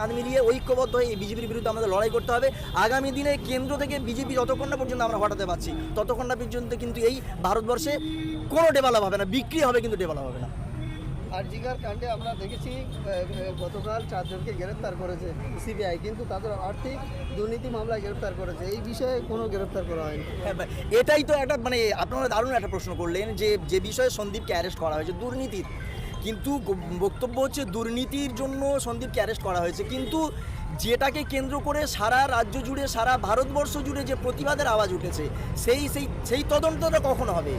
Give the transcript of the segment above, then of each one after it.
কাঁধ মিলিয়ে ঐক্যবদ্ধ হয়ে এই বিজেপির বিরুদ্ধে আমাদের লড়াই করতে হবে। আগামী দিনে কেন্দ্র থেকে বিজেপি যতক্ষণ না পর্যন্ত আমরা হটাতে পারছি ততক্ষণ না পর্যন্ত কিন্তু এই ভারতবর্ষে কোনো ডেভেলপ হবে না বিক্রি হবে কিন্তু ডেভেলপ হবে না। আর জিগার কাণ্ডে আমরা দেখেছি গতকাল চারজনকে গ্রেপ্তার করেছে সিবিআই কিন্তু তাদের আর্থিক দুর্নীতি মামলায় গ্রেপ্তার করেছে। এই বিষয়ে কোনো গ্রেপ্তার করা হয়নি। হ্যাঁ, এটাই তো একটা মানে আপনারা দারুণ একটা প্রশ্ন করলেন যে যে বিষয়ে সন্দীপকে অ্যারেস্ট করা হয়েছে দুর্নীতির। কিন্তু বক্তব্য হচ্ছে দুর্নীতির জন্য সন্দীপকে অ্যারেস্ট করা হয়েছে। কিন্তু যেটাকে কেন্দ্র করে সারা রাজ্য জুড়ে, সারা ভারতবর্ষ জুড়ে যে প্রতিবাদের আওয়াজ উঠেছে, সেই সেই সেই তদন্তটা কখন হবে?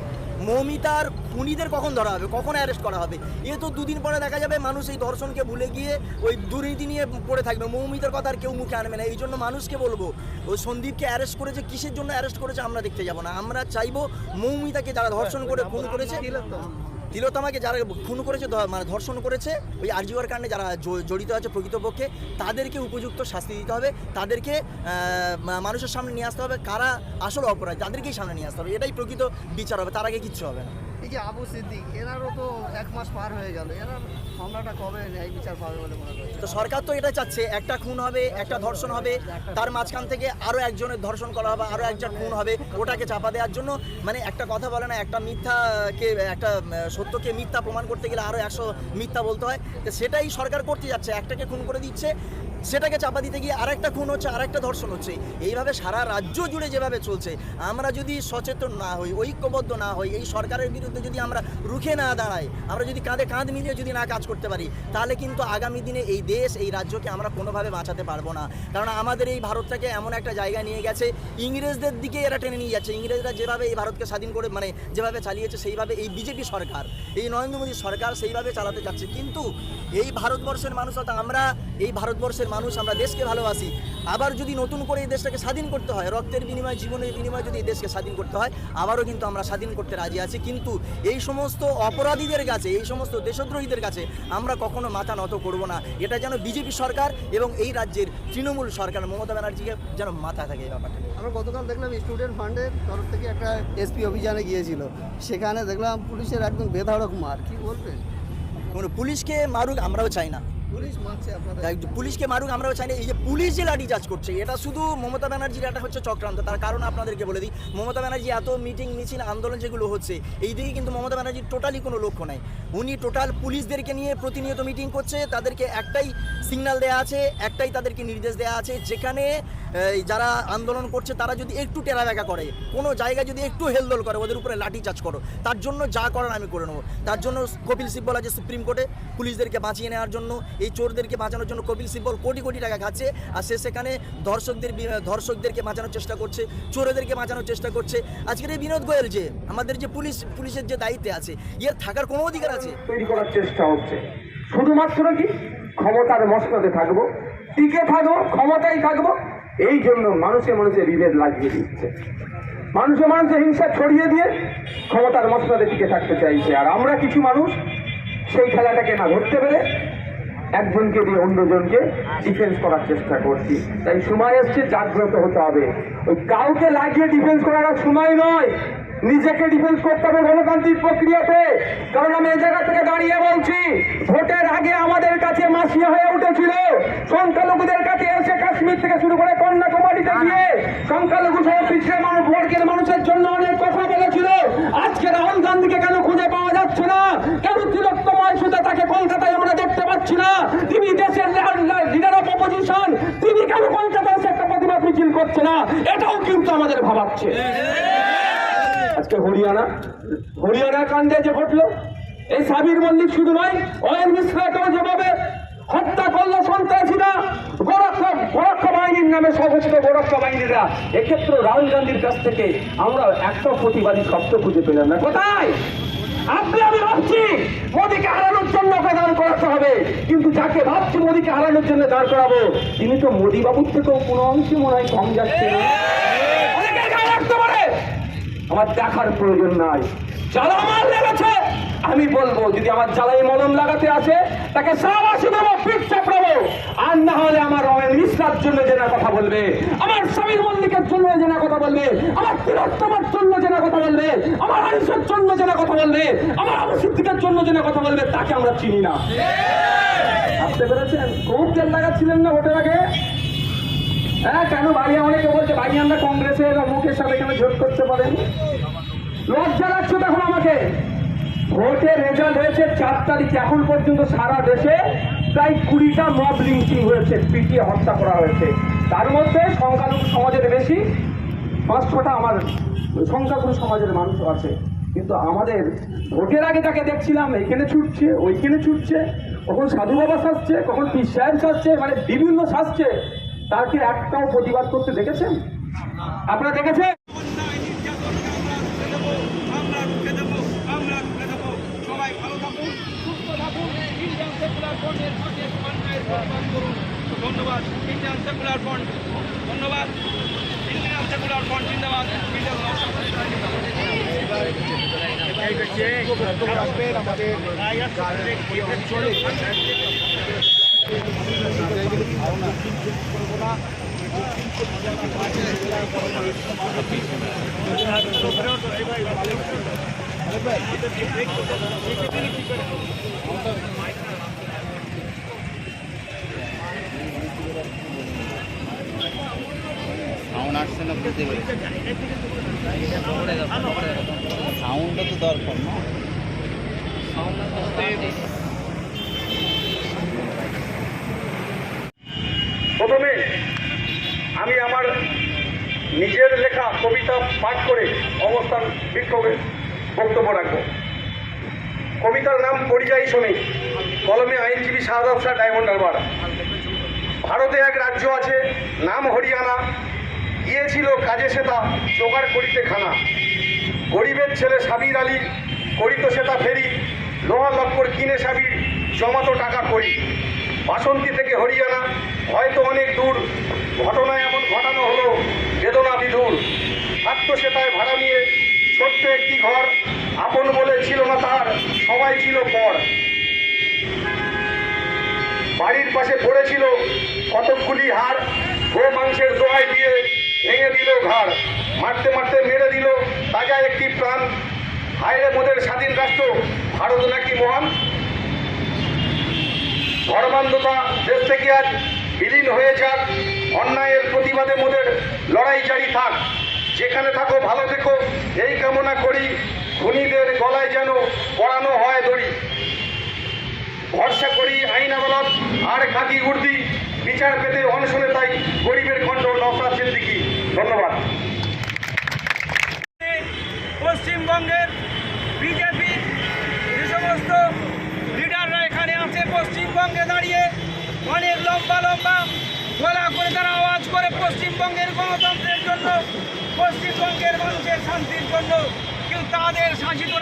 মৌমিতার খুনিদের কখন ধরা হবে? কখন অ্যারেস্ট করা হবে? এ তো দুদিন পরে দেখা যাবে মানুষ এই ধর্ষণকে ভুলে গিয়ে ওই দুর্নীতি নিয়ে পড়ে থাকবে। মৌমিতার কথা আর কেউ মুখে আনবে না। এই জন্য মানুষকে বলব ওই সন্দীপকে অ্যারেস্ট করেছে, কিসের জন্য অ্যারেস্ট করেছে আমরা দেখতে যাব না। আমরা চাইব মৌমিতাকে যারা ধর্ষণ করে, খুন করেছে তিলোত্তমাকে যারা খুন করেছে মানে ধর্ষণ করেছে, ওই আরজিওয়ার কারণে যারা জড়িত আছে প্রকৃতপক্ষে, তাদেরকে উপযুক্ত শাস্তি দিতে হবে, তাদেরকে মানুষের সামনে নিয়ে আসতে হবে, কারা আসল অপরাধ, তাদেরকেই সামনে নিয়ে আসতে হবে, এটাই প্রকৃত বিচার হবে, তার আগে কিচ্ছু হবে না। এই যে আবু সিদ্দিক, এনারও তো এক মাস পার হয়ে গেল। এনার মামলাটা কবে ন্যায় বিচার পাবে বলে মনে করছে তো সরকার তো এটা চাচ্ছে, একটা খুন হবে, একটা ধর্ষণ হবে, তার মাঝখান থেকে আরও একজনের ধর্ষণ করা হবে আরও একজন খুন হবে, ওটাকে চাপা দেওয়ার জন্য। মানে একটা কথা বলে না, একটা মিথ্যাকে, একটা সত্যকে মিথ্যা প্রমাণ করতে গেলে আরও একশো মিথ্যা বলতে হয়। তো সেটাই সরকার করতে যাচ্ছে, একটাকে খুন করে দিচ্ছে। সেটাকে চাপা দিতে গিয়ে আরেকটা খুন হচ্ছে, আরেকটা ধর্ষণ হচ্ছে। এইভাবে সারা রাজ্য জুড়ে যেভাবে চলছে, আমরা যদি সচেতন না হই, ঐক্যবদ্ধ না হই, এই সরকারের বিরুদ্ধে যদি আমরা রুখে না দাঁড়াই, আমরা যদি কাঁধে কাঁধ মিলিয়ে যদি না কাজ করতে পারি, তাহলে কিন্তু আগামী দিনে এই দেশ, এই রাজ্যকে আমরা কোনোভাবে বাঁচাতে পারব না। কারণ আমাদের এই ভারতটাকে এমন একটা জায়গায় নিয়ে গেছে, ইংরেজদের দিকে এরা টেনে নিয়ে যাচ্ছে। ইংরেজরা যেভাবে এই ভারতকে স্বাধীন করে মানে যেভাবে চালিয়েছে, সেইভাবে এই বিজেপি সরকার, এই নরেন্দ্র মোদী সরকার সেইভাবে চালাতে যাচ্ছে কিন্তু এই ভারতবর্ষের মানুষ, অর্থাৎ আমরা এই ভারতবর্ষের মানুষ আমরা দেশকে ভালোবাসি। আবার যদি নতুন করে এই দেশটাকে স্বাধীন করতে হয় রক্তের বিনিময়ে জীবনের বিনিময়ে যদি এই দেশকে স্বাধীন করতে হয় আবারও কিন্তু আমরা স্বাধীন করতে রাজি আছি। কিন্তু এই সমস্ত অপরাধীদের কাছে এই সমস্ত দেশদ্রোহীদের কাছে আমরা কখনো মাথা নত করব না। এটা যেন বিজেপি সরকার এবং এই রাজ্যের তৃণমূল সরকার মমতা ব্যানার্জিকে যেন মাথা থাকে এই ব্যাপারটা। আমরা গতকাল দেখলাম স্টুডেন্ট ফান্ডের তরফ থেকে একটা এসপি অভিযানে গিয়েছিল। সেখানে দেখলাম পুলিশের একদম বেধাড়ক মার। কি বলবেন? কোনো পুলিশকে মারুক আমরাও চাই না। পুলিশকে মারুক, আমরাও চাই না। এই যে পুলিশ যে লাঠিচার্জ করছে, এটা শুধু মমতা ব্যানার্জির এটা হচ্ছে চক্রান্ত, তার কারণ আপনাদেরকে বলে দিই। মমতা ব্যানার্জি এত মিটিং, মিছিল, আন্দোলন যেগুলো হচ্ছে এই দিকে কিন্তু মমতা ব্যানার্জির টোটালি কোনো লক্ষ্য নাই। উনি টোটাল পুলিশদেরকে নিয়ে প্রতিনিয়ত মিটিং করছে, তাদেরকে একটাই সিগন্যাল দেওয়া আছে, একটাই তাদেরকে নির্দেশ দেওয়া আছে, যেখানে যারা আন্দোলন করছে, তারা যদি একটু টেরাবেকা করে, কোনো জায়গায় যদি একটু হেলদোল করে, ওদের উপরে লাঠিচার্জ করো। তার জন্য যা করার আমি করে নেব। তার জন্য কপিল সিব্বল আছে সুপ্রিম কোর্টে পুলিশদেরকে বাঁচিয়ে নেওয়ার জন্য, এই চোরদেরকে বাঁচানোর জন্য কপিল সিব্বল কোটি কোটি টাকা খাচ্ছে, আর সে সেখানে ধর্ষকদের ধর্ষকদেরকে বাঁচানোর চেষ্টা করছে, চোরেদেরকে বাঁচানোর চেষ্টা করছে। আজকের এই বিনোদ গোয়েল যে, আমাদের যে পুলিশ, পুলিশের যে দায়িত্বে আছে, এর থাকার কোনো অধিকার আছে? তৈরি করার চেষ্টা হচ্ছে। শুধুমাত্র কি? ক্ষমতার মসনদে থাকব, টিকে থাকব, ক্ষমতায় থাকব এই জন্য মানুষে মানুষে বিভেদ লাগিয়ে দিচ্ছে। মানুষে মানুষে হিংসা ছড়িয়ে দিয়ে ক্ষমতার মশলাতে টিকে থাকতে চাইছে। আর আমরা কিছু মানুষ সেই খেলাটাকে না ধরতে পেরে একজনকে দিয়ে অন্যজনকে ডিফেন্স করার চেষ্টা করছি। তাই সময় এসছে, জাগ্রত হতে হবে। ওই কাউকে লাগিয়ে ডিফেন্স করার সময় নয়। নিজেকে ডিফেন্স করতে হবে গণতান্ত্রিক প্রক্রিয়াতে। কারণ আমি এই জায়গা থেকে দাঁড়িয়ে বলছি ভোটের আগে আমাদের কাছে মাসিয়া হয়ে উঠেছিল। সংখ্যালঘুদের কাছে এসে কাশ্মীর থেকে শুরু করে কন্যাকুমারীতে গিয়ে সংখ্যালঘু সহ পিছিয়ে মানুষ বর্গের মানুষের জন্য অনেক কথা বলেছিল। আজকে রাহুল গান্ধীকে কেন খুঁজে পাওয়া যাচ্ছে না? কেন তিলোত্তমা ইস্যুতে তাকে কলকাতায় আমরা দেখতে পাচ্ছি না? তিনি দেশের লিডার অফ অপোজিশন তিনি কেন কলকাতায় এসে একটা প্রতিবাদ মিছিল করছে না? এটাও কিন্তু আমাদের ভাবাচ্ছে। আজকে হরিয়ানা। হরিয়ানা কাণ্ডে যে ঘটলো, এই সাবির মল্লিক শুধু নয় অয়েল মিশ্রাকেও যেভাবে হত্যা করল সন্ত্রাসীরা বাহিনীর নামে বাহিনীরা, এক্ষেত্রে রাহুল গান্ধীর কাছ থেকে আমরা একটা প্রতিবাদী খুঁজে পেলাম না। কোথায়? আমি ভাবছি হারানোর জন্য করাতে হবে। কিন্তু যাকে ভাবছি মোদীকে হারানোর জন্য দাঁড় করাবো, তিনি তো মোদী বাবুর থেকেও কোনো অংশে মনে হয় কম যাচ্ছে না। আমার দেখার প্রয়োজন নাই। জ্বালা আমার লেগেছে। আমি বলব যদি আমার জ্বালাই মলম লাগাতে আছে তাকে সাবাসি দেবো পিঠ চাপড়াবো আর না হলে আমার রয়েল মিশ্রার জন্য জেনা কথা বলবে আমার সমীর মল্লিকের জন্য জেনা কথা বলবে আমার তিরোত্তমার জন্য জেনা কথা বলবে আমার আনিসের জন্য জেনা কথা বলবে আমার আবু সিদ্দিকের জন্য জেনা কথা বলবে তাকে আমরা চিনি না। বুঝতে পেরেছেন? খুব তেল লাগাচ্ছিলেন না ভোটের আগে? হ্যাঁ কেন বাড়ি অনেকে বলছে? বাড়ি আমরা কংগ্রেসের মুখের সাথে কেন জোট করতে পারেন। লজ্জা লাগছে তখন আমাকে। ভোটের রেজাল্ট হয়েছে চার তারিখ। এখন পর্যন্ত সারা দেশে প্রায় কুড়িটা মব লিঞ্চিং হয়েছে, পিটিয়ে হত্যা করা হয়েছে। তার মধ্যে সংখ্যালঘু সমাজের বেশি, পাঁচ ছটা আমার সংখ্যাগুরু সমাজের মানুষ আছে। কিন্তু আমাদের ভোটের আগে তাকে দেখছিলাম এইখানে ছুটছে, ওইখানে ছুটছে, কখন সাধু বাবা সাজছে কখন পীর সাহেব সাজছে মানে বিভিন্ন সাজছে তাকে একটাও প্রতিবাদ করতে দেখেছেন? আপনারা দেখেছেন? ধন্যবাদ। ইন্ডিয়ান সেকুলার ফ্রন্ট ধন্যবাদ ইন্ডিয়ান সেকুলার ফ্রন্ট জিন্দাবাদ সাউন্ড আসছে না বুঝতে পেরেছি। সাউন্ডটা তো দরকার না। প্রথমে আমি আমার নিজের লেখা কবিতা পাঠ করে অবস্থান বিক্ষোভে বক্তব্য রাখব। কবিতার নাম পরিযায়ী শ্রমিক, কলমে আইনজীবী শাহাদ শাহ ডায়মন্ড হারবার। ভারতে এক রাজ্য আছে, নাম হরিয়ানা। গিয়েছিল কাজে সেতা, জোগাড় করিতে খানা। গরিবের ছেলে সাবির আলী, করিত সেতা ফেরি। লোহা লক্কর কিনে সাবির, জমাতো টাকা করি। বাসন্তী থেকে হরিয়ানা, হয়তো অনেক দূর। ঘটনা এমন ঘটানো হলো, বেদনা বিধুর আত্মসেতায় ভাড়া নিয়ে ছোট্ট একটি ঘর আপন বলে ছিল না তার, সবাই ছিল পর। বাড়ির পাশে পড়েছিল কতকগুলি হার গো মাংসের দোহাই দিয়ে ভেঙে দিল ঘাড়, মারতে মারতে মেরে দিল তাজা একটি প্রাণ। হায়রে মোদের স্বাধীন রাষ্ট্র, ভারত নাকি মহান? ধর্মান্ধতা দেশ থেকে আজ বিলীন হয়ে যাক, অন্যায়ের প্রতিবাদে মোদের লড়াই জারি থাক। যেখানে থাকো, ভালো থেকো। এই কামনা করি, খুনিদের গলায় যেন পড়ানো হয় দড়ি। ভরসা করি, আইন আদালত, আর খাকি উর্দি, বিচার পেতে অনশনে তাই গরিবের কণ্ঠ নফরাত সিদ্দিকি। ধন্যবাদ। পশ্চিমবঙ্গের বিজেপি যে সমস্ত লিডাররা এখানে আছে, পশ্চিমবঙ্গে দাঁড়িয়ে অনেক লম্বা লম্বা গলা করে তারা আওয়াজ করে পশ্চিমবঙ্গের গণতন্ত্রের জন্য পশ্চিমবঙ্গের মানুষের শান্তির জন্য কিন্তু তাদের শাসিত